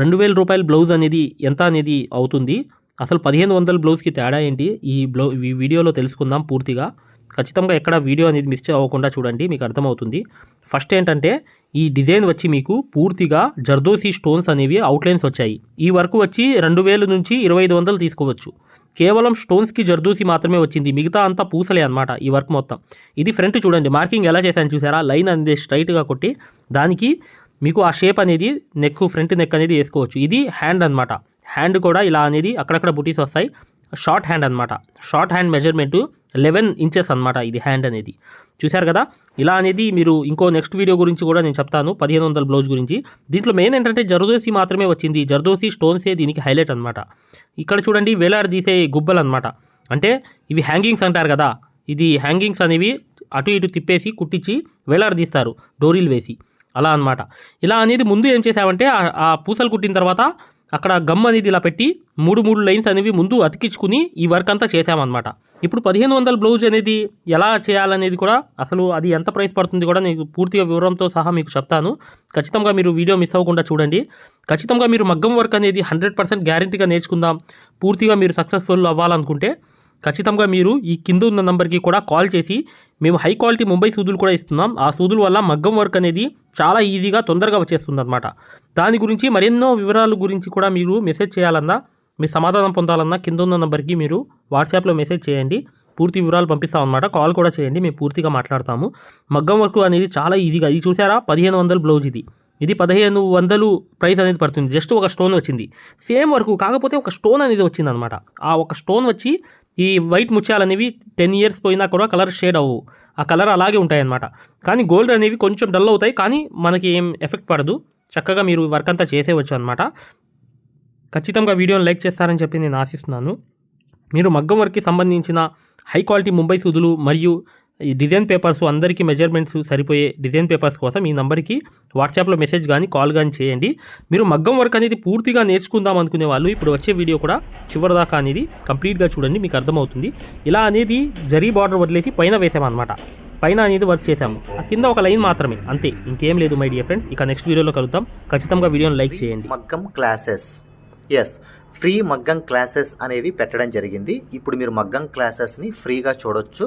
రెండు వేల రూపాయల బ్లౌజ్ అనేది ఎంత అనేది అవుతుంది? అసలు పదిహేను వందల బ్లౌజ్కి తేడా ఏంటి? ఈ బ్లౌ ఈ వీడియోలో తెలుసుకుందాం పూర్తిగా. ఖచ్చితంగా ఎక్కడ వీడియో అనేది మిస్ అవ్వకుండా చూడండి మీకు అర్థమవుతుంది. ఫస్ట్ ఏంటంటే ఈ డిజైన్ వచ్చి మీకు పూర్తిగా జర్దోసి స్టోన్స్ అనేవి అవుట్లైన్స్ వచ్చాయి. ఈ వర్క్ వచ్చి రెండు వేలు నుంచి ఇరవై ఐదు వందలు తీసుకోవచ్చు. కేవలం స్టోన్స్కి జర్దూసి మాత్రమే వచ్చింది. మిగతా అంతా పూసలే అనమాట ఈ వర్క్ మొత్తం. ఇది ఫ్రంట్ చూడండి. మార్కింగ్ ఎలా చేశాను చూసారా? లైన్ అనేది స్ట్రైట్గా కొట్టి దానికి మీకు ఆ షేప్ అనేది నెక్ ఫ్రంట్ నెక్ అనేది వేసుకోవచ్చు. ఇది హ్యాండ్ అన్నమాట. హ్యాండ్ కూడా ఇలా అనేది అక్కడక్కడ బుటీస్ వస్తాయి. షార్ట్ హ్యాండ్ అన్నమాట. Short hand measurement eleven inches అనమాట ఇది హ్యాండ్ అనేది. చూశారు కదా? ఇలా అనేది మీరు ఇంకో నెక్స్ట్ వీడియో గురించి కూడా నేను చెప్తాను. పదిహేను వందల బ్లౌజ్ గురించి. దీంట్లో మెయిన్ ఏంటంటే జర్దోసి మాత్రమే వచ్చింది. జర్దోసి స్టోన్సే దీనికి హైలైట్ అనమాట ఇక్కడ చూడండి వేలాడదీసే గుబ్బలు అనమాట అంటే ఇవి హ్యాంగింగ్స్ అంటారు కదా? ఇది హ్యాంగింగ్స్ అనేవి అటు ఇటు తిప్పేసి కుట్టించి వేలాడదీస్తారు డోరీలు వేసి. అలా అనమాట ఇలా అనేది ముందు ఏం చేసామంటే ఆ- ఆ పూసలు కుట్టిన తర్వాత అక్కడ గమ్ అనేది ఇలా పెట్టి మూడు మూడు లైన్స్ అనేవి ముందు అతికించుకుని ఈ వర్క్ అంతా చేసామన్నమాట. ఇప్పుడు పదిహేను వందల బ్లౌజ్ అనేది ఎలా చేయాలనేది కూడా అసలు అది ఎంత ప్రైస్ పడుతుంది కూడా నేను పూర్తిగా వివరంతో సహా మీకు చెప్తాను. ఖచ్చితంగా మీరు వీడియో మిస్ అవ్వకుండా చూడండి. ఖచ్చితంగా మీరు మగ్గం వర్క్ అనేది హండ్రెడ్ పర్సెంట్ గ్యారంటీగా నేర్చుకుందాం. పూర్తిగా మీరు సక్సెస్ఫుల్ అవ్వాలనుకుంటే ఖచ్చితంగా మీరు ఈ కింద ఉన్న నెంబర్కి కూడా కాల్ చేసి మేము హై క్వాలిటీ ముంబై సూదులు కూడా ఇస్తున్నాం. ఆ సూదుల వల్ల మగ్గం వర్క్ అనేది చాలా ఈజీగా తొందరగా వచ్చేస్తుంది అనమాట దాని గురించి మరెన్నో వివరాల గురించి కూడా మీరు మెసేజ్ చేయాలన్నా మీ సమాధానం పొందాలన్నా కింద ఉన్న నెంబర్కి మీరు వాట్సాప్లో మెసేజ్ చేయండి. పూర్తి వివరాలు పంపిస్తాం అనమాట కాల్ కూడా చేయండి. మేము పూర్తిగా మాట్లాడతాము. మగ్గం వర్క్ అనేది చాలా ఈజీగా. ఇది చూసారా? పదిహేను వందల బ్లౌజ్ ఇది. ఇది పదిహేను వందలు ప్రైస్ అనేది పడుతుంది. జస్ట్ ఒక స్టోన్ వచ్చింది. సేమ్ వర్క్ కాకపోతే ఒక స్టోన్ అనేది వచ్చింది అనమాట ఆ ఒక స్టోన్ వచ్చి ఈ వైట్ ముత్యాలు అనేవి టెన్ ఇయర్స్ పోయినా కూడా కలర్ షేడ్ అవ్వవు. ఆ కలర్ అలాగే ఉంటాయి అన్నమాట కానీ గోల్డ్ అనేవి కొంచెం డల్ అవుతాయి. కానీ మనకి ఏం ఎఫెక్ట్ పడదు. చక్కగా మీరు వర్క్ అంతా చేసేవచ్చు అనమాట ఖచ్చితంగా వీడియోని లైక్ చేస్తారని చెప్పి నేను ఆశిస్తున్నాను. మీరు మగ్గం వర్క్కి సంబంధించిన హై క్వాలిటీ ముంబై సూదులు మరియు ఈ డిజైన్ పేపర్స్ అందరికీ మెజర్మెంట్స్ సరిపోయే డిజైన్ పేపర్స్ కోసం ఈ నంబర్కి వాట్సాప్లో మెసేజ్ కానీ కాల్ కానీ చేయండి. మీరు మగ్గం వర్క్ అనేది పూర్తిగా నేర్చుకుందాం అనుకునే వాళ్ళు ఇప్పుడు వచ్చే వీడియో కూడా చివరిదాకా అనేది కంప్లీట్గా చూడండి మీకు అర్థమవుతుంది. ఇలా అనేది జరీ బార్డర్ వదిలేసి పైన వేసామన్నమాట. పైన అనేది వర్క్ చేసాము. ఆ కింద ఒక లైన్ మాత్రమే అంతే. ఇంకేం లేదు మై డియర్ ఫ్రెండ్స్. ఇక నెక్స్ట్ వీడియోలో కలుద్దాం. ఖచ్చితంగా వీడియోని లైక్ చేయండి. మగ్గం క్లాసెస్. ఎస్ ఫ్రీ మగ్గం క్లాసెస్ అనేవి పెట్టడం జరిగింది. ఇప్పుడు మీరు మగ్గం క్లాసెస్ని ఫ్రీగా చూడొచ్చు.